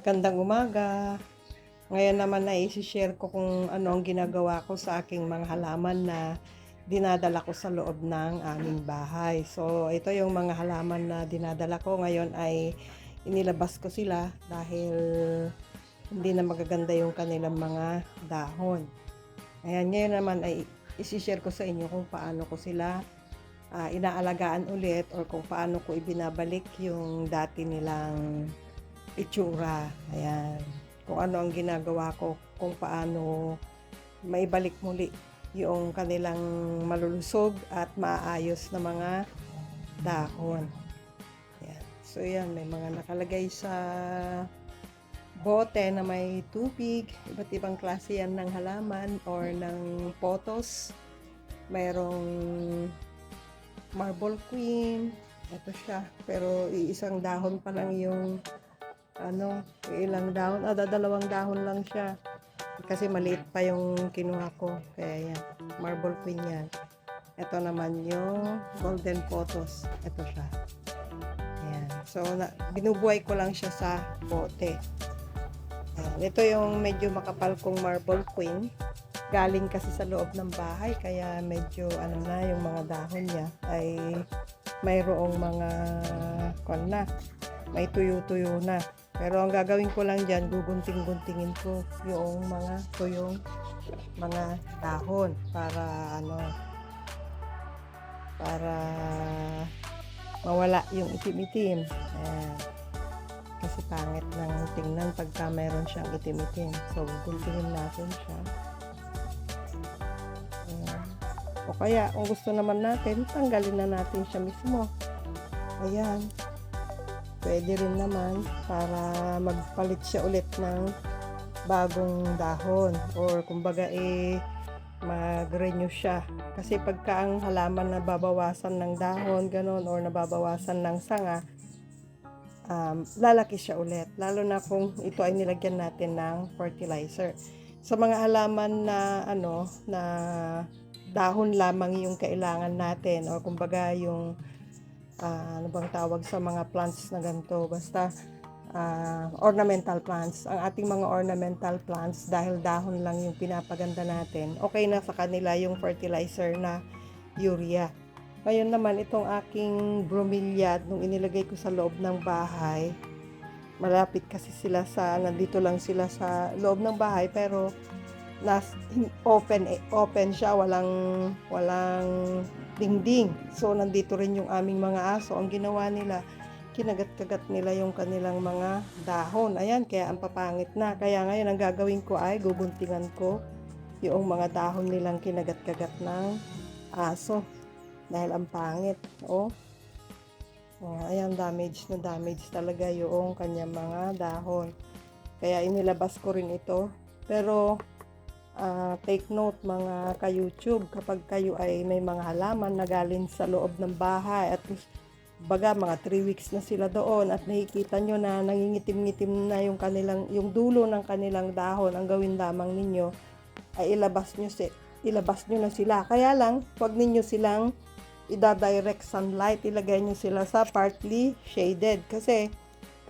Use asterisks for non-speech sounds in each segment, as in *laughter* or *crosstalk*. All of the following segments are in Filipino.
Gandang umaga. Ngayon naman na isi-share ko kung ano ang ginagawa ko sa aking mga halaman na dinadala ko sa loob ng aming bahay. So, ito yung mga halaman na dinadala ko. Ngayon ay inilabas ko sila dahil hindi na magaganda yung kanilang mga dahon. Ayan, ngayon naman ay isi-share ko sa inyo kung paano ko sila ah, inaalagaan ulit or kung paano ko ibinabalik yung dati nilang itsura. Ayan. Kung ano ang ginagawa ko, kung paano maibalik muli yung kanilang malulusog at maayos na mga dahon. Ayan. So, yan. May mga nakalagay sa bote na may tubig. Iba't ibang klase yan ng halaman or ng potos. Mayroong marble queen. Ito siya. Pero iisang dahon pa lang yung ano, ilang dahon. Ah, dalawang dahon lang siya. Kasi maliit pa yung kinuha ko. Kaya yan. Marble queen yan. Ito naman yung golden photos. Ito siya. Ayan. So, na, binubuhay ko lang siya sa bote. Ayan. Ito yung medyo makapal kong marble queen. Galing kasi sa loob ng bahay. Kaya medyo ano na yung mga dahon niya ay mayroong mga kon na. May tuyo-tuyo na. Pero ang gagawin ko lang dyan, gugunting-guntingin ko yung mga tuyong mga dahon para ano para mawala yung itim-itim. Ayan. Kasi pangit ng tingnan pagka mayroon siyang itim-itim. So, guntingin natin siya. O kaya, kung gusto naman natin, tanggalin na natin siya mismo. Ayan. Pwede rin naman para magpalit siya ulit ng bagong dahon. Or kumbaga eh, mag-renew siya. Kasi pagka ang halaman nababawasan ng dahon, ganun, or nababawasan ng sanga, um, lalaki siya ulit. Lalo na kung ito ay nilagyan natin ng fertilizer. Sa mga halaman na ano na dahon lamang yung kailangan natin or kumbaga yung ah, ano bang tawag sa mga plants na ganito? Basta ah, ornamental plants. Ang ating mga ornamental plants dahil dahon lang yung pinapaganda natin okay na sa kanila yung fertilizer na urea. Ngayon naman itong aking bromeliad nung inilagay ko sa loob ng bahay malapit kasi sila sa nandito lang sila sa loob ng bahay pero nas open open siya walang walang dingding. So nandito rin yung aming mga aso. Ang ginawa nila kinagat-kagat nila yung kanilang mga dahon. Ayan kaya ang papangit na. Kaya ngayon ang gagawin ko ay guguntingan ko yung mga dahon nilang kinagat-kagat ng aso. Dahil ang pangit oh. Oh, ayan, damage na damage talaga yung kanyang mga dahon. Kaya inilabas ko rin ito. Pero, ah, take note mga ka-YouTube, kapag kayo ay may mga halaman na galing sa loob ng bahay at baga mga 3 weeks na sila doon at nakikita nyo na nangingitim-ngitim na yung kanilang yung dulo ng kanilang dahon ang gawin lamang ninyo ay ilabas nyo si ilabas nyo na sila kaya lang wag ninyo silang ida-direct sunlight, ilagay nyo sila sa partly shaded. Kasi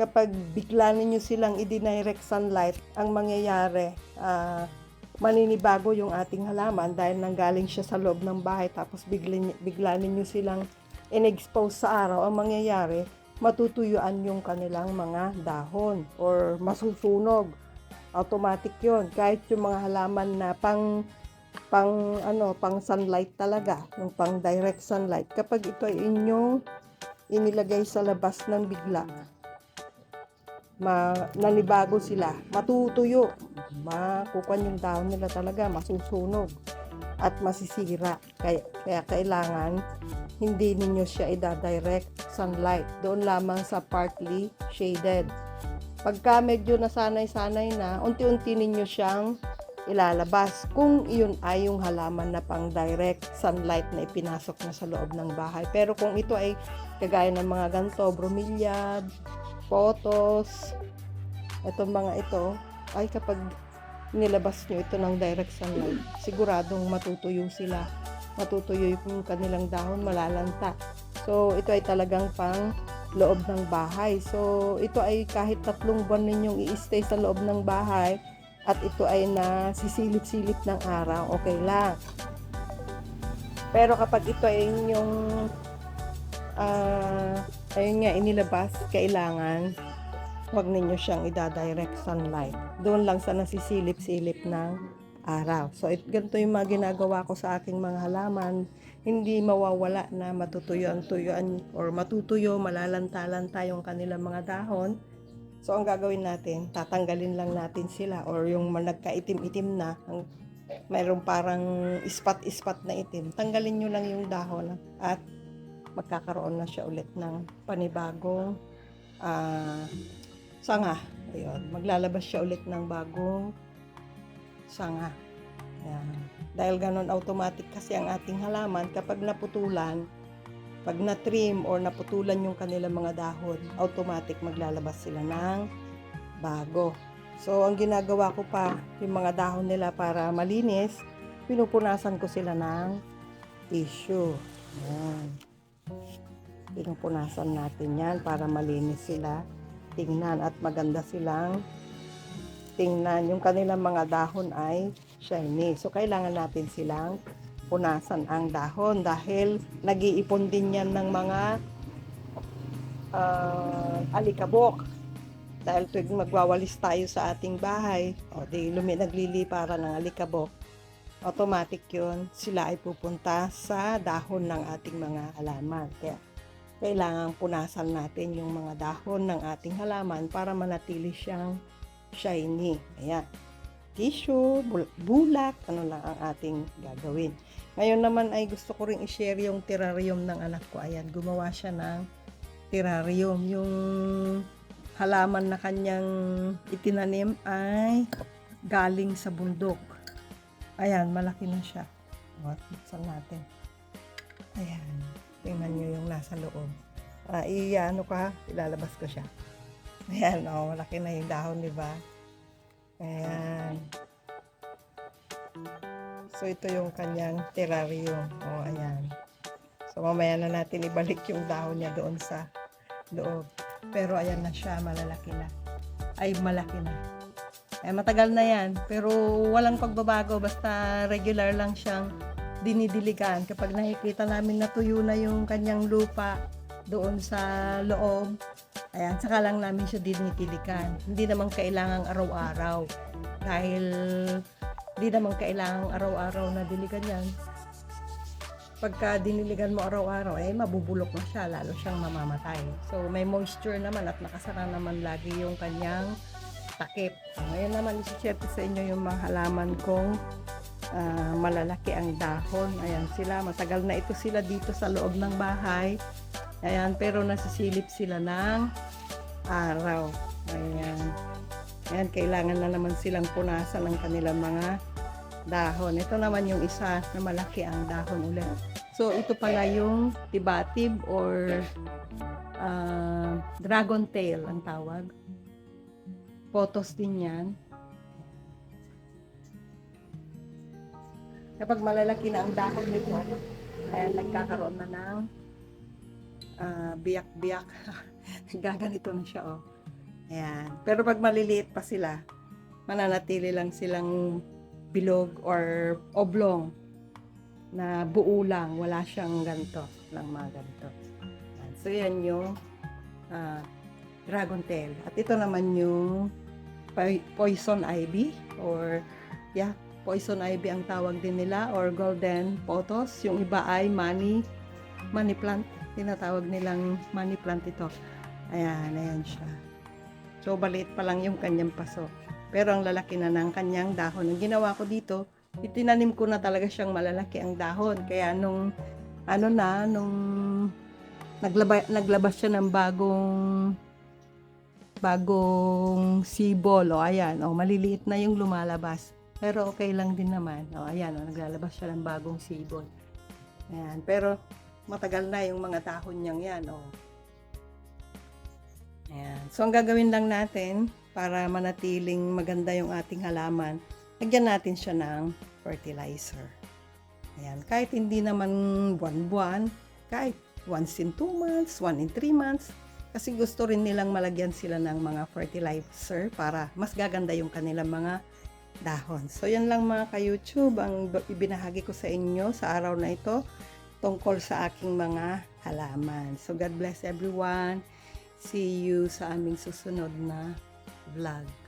kapag bigla ninyo silang i-direct sunlight, ang mangyayari, ah, maninibago yung ating halaman dahil nanggaling siya sa loob ng bahay tapos bigla, bigla ninyo silang in-expose sa araw, ang mangyayari, matutuyuan yung kanilang mga dahon or masusunog. Automatic yon Kahit yung mga halaman na pang pang ano, pang sunlight talaga, yung pang direct sunlight. Kapag ito ay inyong inilagay sa labas ng bigla, ma nanibago sila, matutuyo, makukuan yung dahon nila talaga, masusunog at masisira. Kaya, kaya kailangan hindi ninyo siya ida-direct sunlight. Doon lamang sa partly shaded. Pagka medyo nasanay-sanay na, unti-unti ninyo siyang ilalabas kung iyon ay yung halaman na pang direct sunlight na ipinasok na sa loob ng bahay. Pero kung ito ay kagaya ng mga ganito, bromeliad, photos, itong mga ito, ay kapag nilabas nyo ito ng direct sunlight, siguradong matutuyo sila. Matutuyo yung kanilang dahon, malalanta. So, ito ay talagang pang loob ng bahay. So, ito ay kahit tatlong buwan ninyong i-stay sa loob ng bahay at ito ay nasisilip-silip ng araw, okay lang. Pero kapag ito ay inyong ah, ayun nga, inilabas, kailangan wag ninyo siyang ida-direct sunlight. Doon lang sa nasisilip-silip ng araw. So, it, ganito yung mga ginagawa ko sa aking mga halaman. Hindi mawawala na matutuyuan-tuyuan or matutuyo, malalanta-lanta yung kanilang mga dahon. So, ang gagawin natin, tatanggalin lang natin sila or yung nagkaitim-itim na, ang, mayroong parang ispat-ispat na itim. Tanggalin nyo lang yung dahon at magkakaroon na siya ulit ng panibagong ah, sanga. Ayun, maglalabas siya ulit ng bagong sanga. Ayan. Dahil ganon automatic kasi ang ating halaman kapag naputulan, pag na-trim or naputulan yung kanilang mga dahon, automatic maglalabas sila ng bago. So, ang ginagawa ko pa, yung mga dahon nila para malinis, pinupunasan ko sila ng tissue. Ayan. Pinupunasan natin yan para malinis sila tingnan at maganda silang tingnan. Yung kanilang mga dahon ay shiny. So, kailangan natin silang punasan ang dahon dahil nag-iipon din yan ng mga ah, alikabok. Dahil tuwing magwawalis tayo sa ating bahay, o di lumi, naglilipara ng alikabok, automatic yun, sila ay pupunta sa dahon ng ating mga halaman. Kaya, kailangan punasan natin yung mga dahon ng ating halaman para manatili siyang shiny. Ayan. Tissue, bul- bulak, ano lang ang ating gagawin. Ngayon naman ay gusto ko ring i-share yung terrarium ng anak ko. Ayan, gumawa siya ng terrarium. Yung halaman na kanyang itinanim ay galing sa bundok. Ayan, malaki na siya. O, buksan natin. Ayan. Tingnan nyo yung nasa loob. Ah, i-ano ka, ilalabas ko siya. Ayan, oh, malaki na yung dahon, di ba? Ayan. So, ito yung kanyang terrarium. Oh, ayan. So, mamaya na natin ibalik yung dahon niya doon sa loob. Pero, ayan na siya, malalaki na. Ay, malaki na. Ay, matagal na yan. Pero, walang pagbabago. Basta regular lang siyang dinidiligan kapag nakikita namin natuyo na yung kanyang lupa doon sa loob. Ayan, saka lang namin siya dinidiligan. Hindi naman kailangang araw-araw. Dahil hindi naman kailangang araw-araw na diligan yan. Pagka diniligan mo araw-araw, eh mabubulok na siya, lalo siyang mamamatay. So may moisture naman at nakasara naman lagi yung kanyang takip. So, ngayon naman isi-share ko sa inyo yung mga halaman kong ah, malalaki ang dahon. Ayan sila, matagal na ito sila dito sa loob ng bahay. Ayan, pero nasisilip sila ng araw. Ayan. Ayan, kailangan na naman silang punasan ng kanilang mga dahon. Ito naman yung isa na malaki ang dahon ulit. So, ito pala yung tibatib or ah, dragon tail ang tawag. Photos din yan. Kapag malalaki na ang dahon nito, ayan, nagkakaroon na ng ah, biyak-biyak. *laughs* Gaganito na siya, oh. Ayan. Pero pag maliliit pa sila, mananatili lang silang bilog or oblong na buo lang. Wala siyang ganito. Lang mga ganito. Ayan. So, yan yung ah, dragon tail. At ito naman yung poi- poison ivy or yeah, poison ivy ang tawag din nila or golden pothos. Yung iba ay money money plant. Tinatawag nilang money plant ito. Ayan, ayan siya. So, baliit pa lang yung kanyang paso. Pero ang lalaki na ng kanyang dahon. Ang ginawa ko dito, itinanim ko na talaga siyang malalaki ang dahon. Kaya nung, ano na, nung naglaba, naglabas siya ng bagong bagong sibol. O, ayan. O, maliliit na yung lumalabas. Pero okay lang din naman. O, ayan. O, naglalabas siya ng bagong sibol. Ayan. Pero, matagal na yung mga dahon niyang yan. O. Ayan. So, ang gagawin lang natin para manatiling maganda yung ating halaman, lagyan natin siya ng fertilizer. Ayan. Kahit hindi naman buwan-buwan, kahit once in 2 months, one in 3 months, Kasi gusto rin nilang malagyan sila ng mga fertilizer para mas gaganda yung kanilang mga dahon. So yan lang mga ka-YouTube ang ibinahagi ko sa inyo sa araw na ito tungkol sa aking mga halaman. So God bless everyone. See you sa aming susunod na vlog.